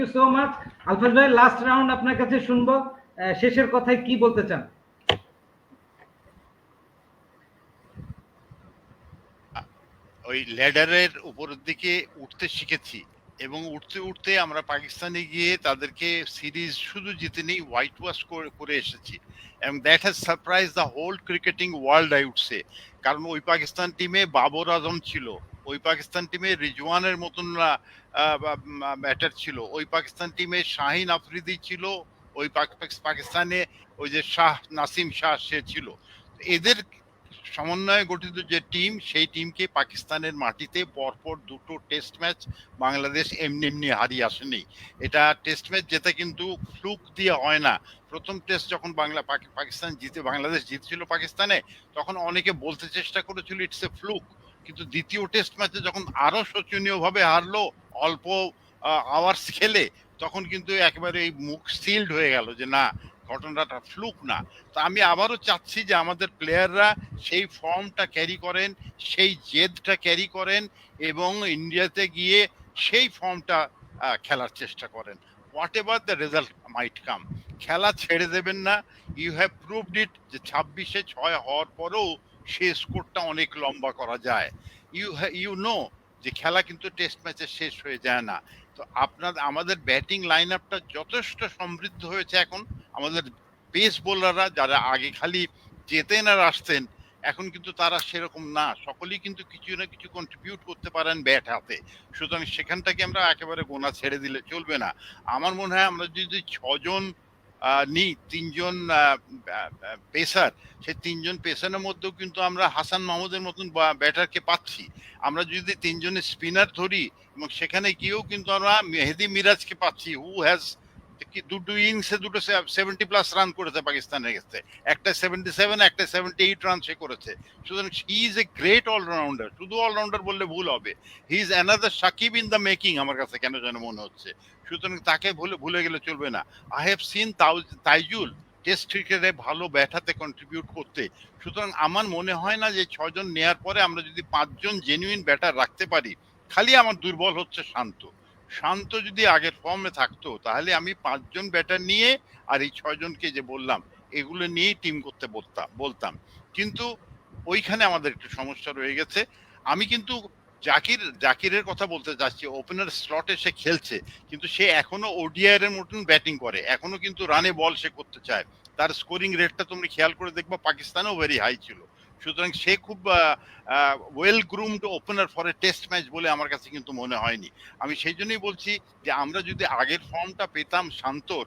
You so much Alfaz ভাই last round আপনার কাছে শুনব। শেষের কথায় কি বলতে চান? ওই ল্যাডারের উপরের দিকে উঠতে শিখেছি এবং উঠতে উঠতে আমরা পাকিস্তানে গিয়ে তাদেরকে সিরিজ শুধু জিতে নেই হোয়াইট ওয়াশ করে এসেছি। এবং that has surprise the whole cricketing world I উঠছে কারণ ওই পাকিস্তান টিমে বাবর আজম ছিল। ওই পাকিস্তান টিমে রিজওয়ানের মতন ব্যাটার ছিল। ওই পাকিস্তান টিমে শাহিন আফ্রিদি ছিল, ওই পাক- পাক- পাকিস্তানে ওই যে শাহ নাসিম শাহ সে ছিল। এদের সমন্বয়ে গঠিত যে টিম সেই টিমকে পাকিস্তানের মাটিতে পরপর দুটো টেস্ট ম্যাচ বাংলাদেশ এমনি এমনি হারিয়ে আসেনি। এটা টেস্ট ম্যাচ যেটা কিন্তু ফ্লুক দিয়ে হয় না। প্রথম টেস্ট যখন বাংলা, পাকি- পাকিস্তান জিতে, বাংলাদেশ জিতছিল পাকিস্তানে, তখন অনেকে বলতে চেষ্টা করেছিল ইটস এ ফ্লুক কিন্তু দ্বিতীয় টেস্ট ম্যাচে যখন আরও শোচনীয় ভাবে হারলো অল্প আওয়ার্স খেলে, তখন কিন্তু একেবারে মুখ সিল্ড হয়ে গেল যে না, ঘটনাটা ফ্লুক না। তো আমি আবারও চাচ্ছি যে আমাদের প্লেয়াররা সেই ফর্মটা ক্যারি করেন, সেই জেদটা ক্যারি করেন এবং ইন্ডিয়াতে গিয়ে সেই ফর্মটা খেলার চেষ্টা করেন। Whatever the result might come খেলা ছেড়ে দেবেন না। ইউ হ্যাভ প্রুভড ইট যে ছাব্বিশে ছয় হওয়ার পরেও সে স্কোরটা অনেক লম্বা করা যায়। ইউ ইউ নো যে খেলা কিন্তু টেস্ট ম্যাচে শেষ হয়ে যায় না। তো আপনার, আমাদের ব্যাটিং লাইন আপটা যথেষ্ট সমৃদ্ধ হয়েছে এখন। আমাদের পেস বোলাররা যারা আগে খালি যেতেন আর আসতেন, এখন কিন্তু তারা সেরকম না। সকলেই কিন্তু কিছু না কিছু কন্ট্রিবিউট করতে পারেন ব্যাট হাতে। সুতরাং সেখানটাকে আমরা একেবারে গোনা ছেড়ে দিলে চলবে না। আমার মনে হয় আমরা যদি ছজন নিই। তিনজন পেসার। সেই তিনজন পেসারের মধ্যেও কিন্তু আমরা হাসান মাহমুদের মতন ব্যাটারকে পাচ্ছি। আমরা যদি তিনজনের স্পিনার ধরি এবং সেখানে গিয়েও কিন্তু আমরা মেহেদি মিরাজকে পাচ্ছি। হু হ্যাজ কি, দুটো ইনিংসে দুটো সেভেন্টি প্লাস রান করেছে পাকিস্তানের কাছে। একটা সেভেন্টি সেভেন একটা সেভেন্টি এইট রান সে করেছে। সুতরাং he is a great allrounder শুধু অলরাউন্ডার বললে ভুল হবে। He is another Shakib in the making আমার কাছে কেন যেন মনে হচ্ছে। সুতরাং তাকে ভুলে ভুলে গেলে চলবে না। I have seen Taijul test ক্রিকেটে ভালো ব্যাটাতে কন্ট্রিবিউট করতে। সুতরাং আমার মনে হয় না যে ছজন নেয়ার পরে আমরা যদি পাঁচজন জেনুইন ব্যাটার রাখতে পারি, খালি আমার দুর্বল হচ্ছে শান্ত। শান্ত যদি আগের ফর্মে থাকতো, তাহলে আমি পাঁচজন ব্যাটার নিয়ে আর এই ছয়জনকে যে বললাম, এগুলো নিয়েই টিম করতে বলতাম বলতাম। কিন্তু ওইখানে আমাদের একটু সমস্যা রয়ে গেছে। আমি কিন্তু জাকির, জাকিরের কথা বলতে চাচ্ছি ওপেনার স্লটে সে খেলছে, কিন্তু সে এখনও ওডিআর এর মতন ব্যাটিং করে, এখনও কিন্তু রানে বল সে করতে চায়। তার স্কোরিং রেটটা তুমি খেয়াল করে দেখবা, পাকিস্তানেও ভেরি হাই ছিল। সুতরাং সে খুব well groomed opener for a test match বলে আমার কাছে কিন্তু মনে হয়নি। আমি সেই জন্যই বলছি যে আমরা যদি আগের ফর্মটা পেতাম শান্তর